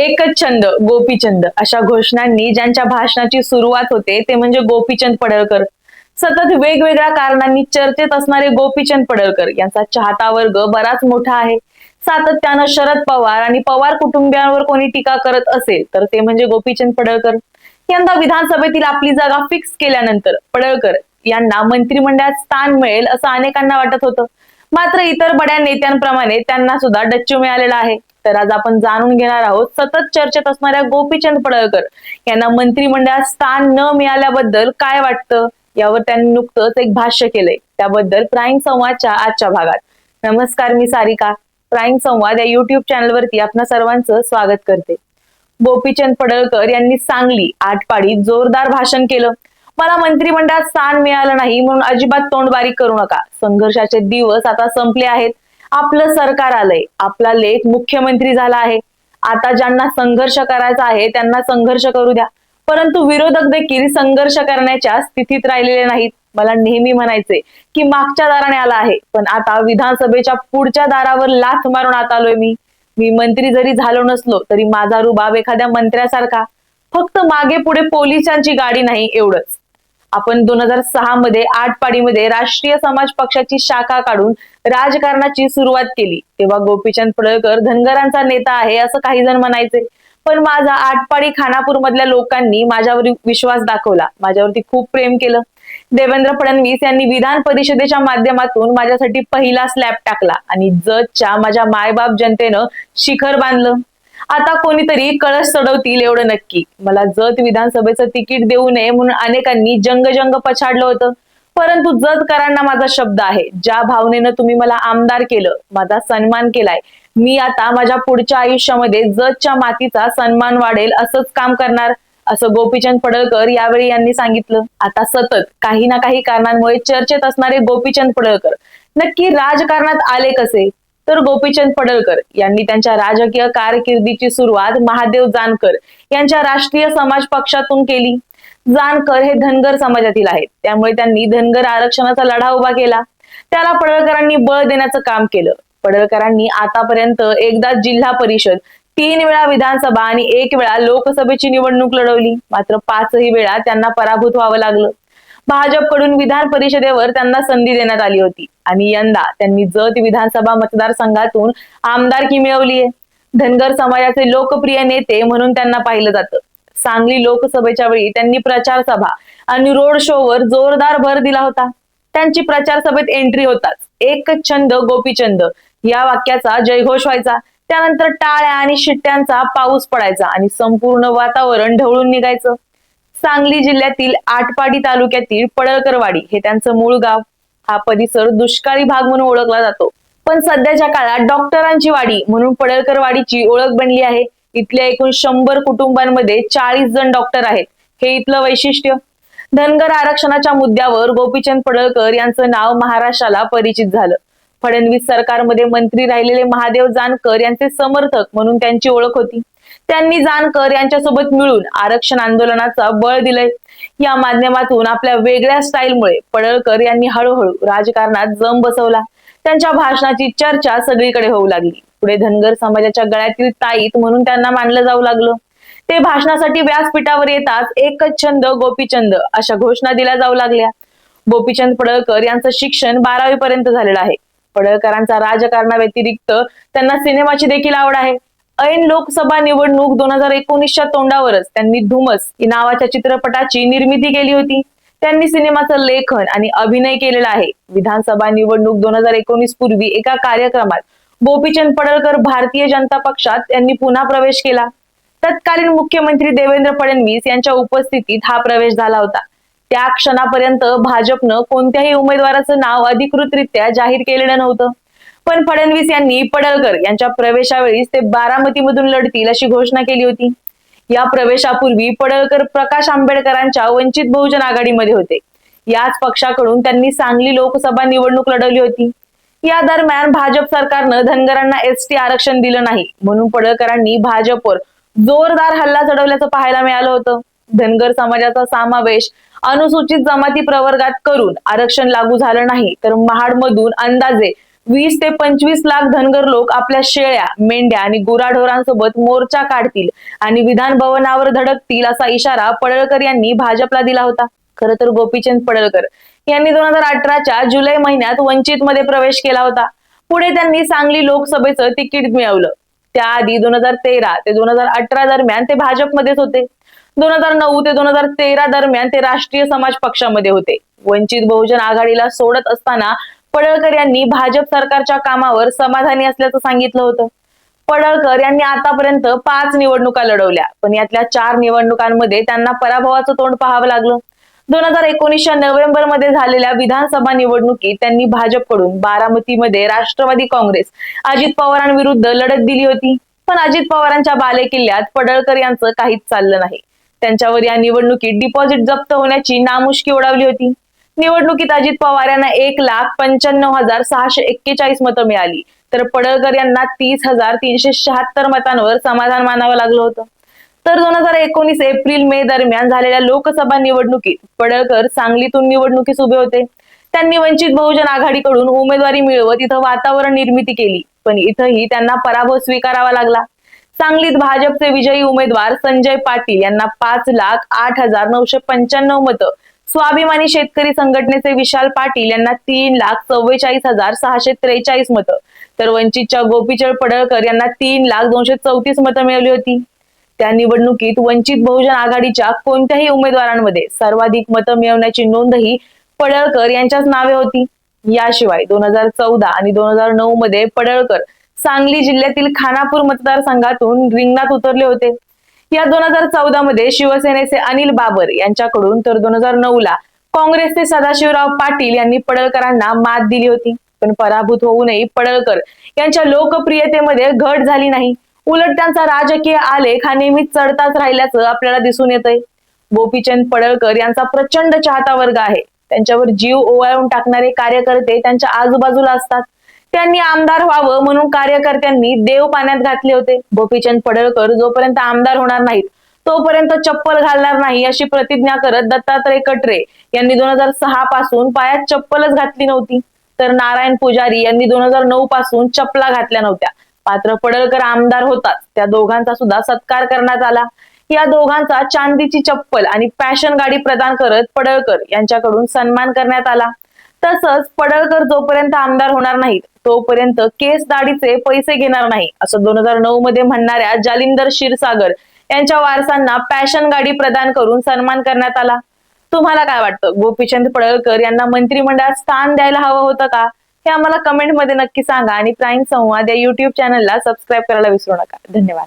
एकच छंद गोपीचंद. अशा घोषणांनी ज्यांच्या भाषणाची सुरुवात होते ते म्हणजे गोपीचंद पडळकर. सतत वेगवेगळ्या कारणांनी चर्चेत असणारे गोपीचंद पडळकर यांचा चाहता वर्ग बराच मोठा आहे. सातत्यानं शरद पवार आणि पवार कुटुंबियांवर कोणी टीका करत असेल तर ते म्हणजे गोपीचंद पडळकर. यंदा विधानसभेतील आपली जागा फिक्स केल्यानंतर पडळकर यांना मंत्रिमंडळात स्थान मिळेल असं अनेकांना वाटत होतं. मात्र इतर बड्या नेत्यांप्रमाणे त्यांना सुद्धा डच्चू मिळालेला आहे. तर आज आपण जाणून घेणार आहोत सतत चर्चेत असणाऱ्या गोपीचंद पडळकर यांना मंत्रिमंडळात स्थान न मिळाल्याबद्दल काय वाटतं? यावर त्यांनी नुकतंच एक भाष्य केलंय. त्याबद्दल प्राईम संवादच्या आजच्या भागात. नमस्कार मी सारिका. प्राईम संवाद या युट्यूब चॅनलवरती आपणा सर्वांचं स्वागत करते. गोपीचंद पडळकर यांनी सांगली आठपाडीत जोरदार भाषण केलं. मला मंत्रिमंडळात स्थान मिळालं नाही म्हणून अजिबात तोंडबारी करू नका. संघर्षाचे दिवस आता संपले आहेत. आपलं सरकार आलंय. आपला लेख मुख्यमंत्री झाला आहे. आता ज्यांना संघर्ष करायचा आहे त्यांना संघर्ष करू द्या. परंतु विरोधक देखील संघर्ष करण्याच्या स्थितीत राहिलेले नाहीत. मला नेहमी म्हणायचे की मागच्या दाराने आला आहे. पण आता विधानसभेच्या पुढच्या दारावर लाथ मारून आत आलोय मी. मी मंत्री जरी झालो नसलो तरी माझा रुबाब एखाद्या मंत्र्यासारखा. फक्त मागे पुढे पोलिसांची गाडी नाही एवढंच. आपण दोन हजार सहा मध्ये आटपाडीमध्ये राष्ट्रीय समाज पक्षाची शाखा काढून राजकारणाची सुरुवात केली. तेव्हा गोपीचंद पडळकर धनगरांचा नेता आहे असं काही जण म्हणायचे. पण माझा आटपाडी खानापूर मधल्या लोकांनी माझ्यावर विश्वास दाखवला. माझ्यावरती खूप प्रेम केलं. देवेंद्र फडणवीस यांनी विधान परिषदेच्या माध्यमातून माझ्यासाठी पहिला स्लॅब टाकला आणि जतच्या माझ्या मायबाप जनतेनं शिखर बांधलं. आता कोणीतरी कळस चढवतील एवढं नक्की. मला जत विधानसभेचं तिकीट देऊ नये म्हणून अनेकांनी जंगजंग पछाडलं होतं. परंतु जतकरांना माझा शब्द आहे. ज्या भावनेनं तुम्ही मला आमदार केलं माझा सन्मान केलाय मी आता माझ्या पुढच्या आयुष्यामध्ये जतच्या मातीचा सन्मान वाढेल असंच काम करणार असं गोपीचंद पडळकर यावेळी यांनी सांगितलं. आता सतत काही ना काही कारणांमुळे चर्चेत असणारे गोपीचंद पडळकर नक्की राजकारणात आले कसे? तर गोपीचंद पडळकर यांनी त्यांच्या राजकीय कारकिर्दीची सुरुवात महादेव जानकर यांच्या राष्ट्रीय समाज पक्षातून केली. जानकर हे धनगर समाजातील आहेत. त्यामुळे त्यांनी धनगर आरक्षणाचा लढा उभा केला. त्याला पडळकरांनी बळ देण्याचं काम केलं. पडळकरांनी आतापर्यंत एकदा जिल्हा परिषद तीन वेळा विधानसभा आणि एक वेळा लोकसभेची निवडणूक लढवली. मात्र पाचही वेळा त्यांना पराभूत व्हावं लागलं. भाजपकडून विधान परिषदेवर त्यांना संधी देण्यात आली होती. आणि यंदा त्यांनी जत विधानसभा मतदारसंघातून आमदारकी मिळवली आहे धनगर समाजाचे लोकप्रिय नेते म्हणून त्यांना पाहिलं जातं. सांगली लोकसभेच्या वेळी त्यांनी प्रचार सभा आणि रोड शोवर जोरदार भर दिला होता. त्यांची प्रचार सभेत एंट्री होताच. एक छंद गोपीचंद या वाक्याचा जयघोष व्हायचा. त्यानंतर टाळ्या आणि शिट्ट्यांचा पाऊस पडायचा आणि संपूर्ण वातावरण ढवळून निघायचं. सांगली जिल्ह्यातील आटपाडी तालुक्यातील पडळकरवाडी हे त्यांचं मूळ गाव. हा परिसर दुष्काळी भाग म्हणून ओळखला जातो. पण सध्याच्या काळात डॉक्टरांची वाडी म्हणून पडळकरवाडीची ओळख बनली आहे. इथल्या एकूण शंभर कुटुंबांमध्ये चाळीस जण डॉक्टर आहेत. हे इथलं वैशिष्ट्य? धनगर आरक्षणाच्या मुद्द्यावर गोपीचंद पडळकर यांचं नाव महाराष्ट्राला परिचित झालं. फडणवीस सरकारमध्ये मंत्री राहिलेले महादेव जानकर यांचे समर्थक म्हणून त्यांची ओळख होती. त्यांनी जानकर यांच्यासोबत मिळून आरक्षण आंदोलनाचा बळ दिलंय. या माध्यमातून आपल्या वेगळ्या स्टाईलमुळे पडळकर यांनी हळूहळू राजकारणात जम बसवला. त्यांच्या भाषणाची चर्चा सगळीकडे होऊ लागली. पुढे धनगर समाजाच्या गळ्यातील ताईत म्हणून त्यांना मानलं जाऊ लागलं. ते भाषणासाठी व्यासपीठावर येताच एकच छंद गोपीचंद अशा घोषणा दिल्या जाऊ लागल्या. गोपीचंद पडळकर यांचं शिक्षण बारावी पर्यंत झालेलं आहे. पडळकरांचा राजकारणाव्यतिरिक्त त्यांना सिनेमाची देखील आवड आहे. ऐन लोकसभा निवडणूक दोन हजार एकोणीसच्या तोंडावरच त्यांनी धुमस नावाच्या चित्रपटाची निर्मिती केली होती. त्यांनी सिनेमाचं लेखन आणि अभिनय केलेला आहे. विधानसभा निवडणूक दोन हजार एकोणीस पूर्वी एका कार्यक्रमात गोपीचंद पडळकर भारतीय जनता पक्षात त्यांनी पुन्हा प्रवेश केला. तत्कालीन मुख्यमंत्री देवेंद्र फडणवीस यांच्या उपस्थितीत हा प्रवेश झाला होता. त्या क्षणापर्यंत भाजपनं कोणत्याही उमेदवाराचं नाव अधिकृतरित्या जाहीर केलेलं नव्हतं. पण फडणवीस यांनी पडळकर यांच्या प्रवेशावेळीच ते बारामतीमधून लढतील अशी घोषणा केली होती. या प्रवेशापूर्वी पडळकर प्रकाश आंबेडकरांच्या वंचित बहुजन आघाडीमध्ये होते. याच पक्षाकडून त्यांनी सांगली लोकसभा निवडणूक लढवली होती. या दरम्यान भाजप सरकारनं धनगरांना एस टी आरक्षण दिलं नाही. म्हणून पडळकरांनी भाजपवर जोरदार हल्ला चढवल्याचं पाहायला मिळालं होतं. धनगर समाजाचा समावेश अनुसूचित जमाती प्रवर्गात करून आरक्षण लागू झालं नाही तर महाडमधून अंदाजे वीस ते पंचवीस लाख धनगर लोक आपल्या शेळ्या मेंढ्या आणि गुराढोरांसोबत मोर्चा काढतील आणि विधान भवनावर धडकतील असा इशारा पडळकर यांनी भाजपला दिला होता. खर तर गोपीचंद पडळकर यांनी दोन हजार अठराच्या जुलै महिन्यात वंचित मध्ये प्रवेश केला होता. पुढे त्यांनी सांगली लोकसभेचं तिकीट मिळवलं. त्याआधी दोन हजार तेरा ते दोन हजार अठरा दरम्यान ते भाजपमध्येच होते. दोन हजार नऊ ते दोन हजार तेरा दरम्यान ते राष्ट्रीय समाज पक्षामध्ये होते. वंचित बहुजन आघाडीला सोडत असताना पडळकर यांनी भाजप सरकारच्या कामावर समाधानी असल्याचं सांगितलं होतं. पडळकर यांनी आतापर्यंत पाच निवडणुका लढवल्या पण यातल्या चार निवडणुकांमध्ये त्यांना पराभवाचं तोंड पाहावं लागलं. दोन हजार एकोणीसच्या नोव्हेंबरमध्ये झालेल्या विधानसभा निवडणुकीत त्यांनी भाजपकडून बारामतीमध्ये राष्ट्रवादी काँग्रेस अजित पवारांविरुद्ध लढत दिली होती. पण अजित पवारांच्या बालेकिल्ल्यात पडळकर यांचं काहीच चाललं नाही. त्यांच्यावर या निवडणुकीत डिपॉझिट जप्त होण्याची नामुष्की ओढावली होती. निवडणुकीत अजित पवार यांना एक लाख पंच्याण्णव हजार सहाशे एक्केचाळीस मतं मिळाली. तर पडळकर यांना तीस हजार तीनशे शहात्तर मतांवर समाधान मानावं लागलं होतं. तर दोन हजार एकोणीस एप्रिल मे दरम्यान झालेल्या लोकसभा निवडणुकीत पडळकर सांगलीतून निवडणुकीस उभे होते. त्यांनी वंचित बहुजन आघाडीकडून उमेदवारी मिळवत इथं वातावरण निर्मिती केली पण इथंही त्यांना पराभव स्वीकारावा लागला. सांगलीत भाजपचे विजयी उमेदवार संजय पाटील यांना पाच लाख आठ हजार नऊशे पंच्याण्णव मतं स्वाभिमानी शेतकरी संघटनेचे विशाल पाटील यांना तीन लाख चव्वेचाळीस हजार सहाशे त्रेचाळीस मतं. तर वंचितच्या गोपीचंद पडळकर यांना तीन लाख दोनशे चौतीस मतं मिळवली होती. त्या निवडणुकीत वंचित बहुजन आघाडीच्या कोणत्याही उमेदवारांमध्ये सर्वाधिक मतं मिळवण्याची नोंदही पडळकर यांच्याच नावे होती. याशिवाय दोन हजार चौदा आणि दोन हजार नऊ मध्ये पडळकर सांगली जिल्ह्यातील खानापूर मतदारसंघातून रिंगणात उतरले होते. या दोन हजार चौदा मध्ये शिवसेनेचे अनिल बाबर यांच्याकडून तर दोन हजार नऊ ला काँग्रेसचे सदाशिवराव पाटील यांनी पडळकरांना मात दिली होती. पण पराभूत होऊनही पडळकर यांच्या लोकप्रियतेमध्ये घट झाली नाही. उलट त्यांचा राजकीय आलेख हा नेहमीच चढताच राहिल्याचं आपल्याला दिसून येतंय. गोपीचंद पडळकर यांचा प्रचंड चाहता वर्ग आहे. त्यांच्यावर जीव ओवाळून टाकणारे कार्यकर्ते त्यांच्या आजूबाजूला असतात. त्यांनी आमदार व्हावं म्हणून कार्यकर्त्यांनी देव पाण्यात घातले होते. गोपीचंद पडळकर जोपर्यंत आमदार होणार नाहीत तोपर्यंत चप्पल घालणार नाही अशी प्रतिज्ञा करत दत्तात्रय कटरे यांनी दोन हजार सहा पासून पायात चप्पलच घातली नव्हती. तर नारायण पुजारी यांनी दोन हजार नऊ पासून चपला घातल्या नव्हत्या. पात्र पडळकर आमदार होताच. त्या दोघांचा सुद्धा सत्कार करण्यात आला. या दोघांचा चांदीची चप्पल आणि पॅशन गाडी प्रदान करत पडळकर यांच्याकडून सन्मान करण्यात आला. तसंच पडळकर जोपर्यंत आमदार होणार नाहीत तोपर्यंत केस दाढीचे पैसे घेणार नाही असं दोन हजार नऊ मध्ये म्हणणाऱ्या जालिंदर क्षीरसागर यांच्या वारसांना पॅशन गाडी प्रदान करून सन्मान करण्यात आला. तुम्हाला काय वाटतं? गोपीचंद पडळकर यांना मंत्रिमंडळात स्थान द्यायला हवं होतं का? हे आम्हाला कमेंटमध्ये नक्की सांगा आणि प्राईम संवाद या युट्यूब चॅनलला सबस्क्राईब करायला विसरू नका. धन्यवाद.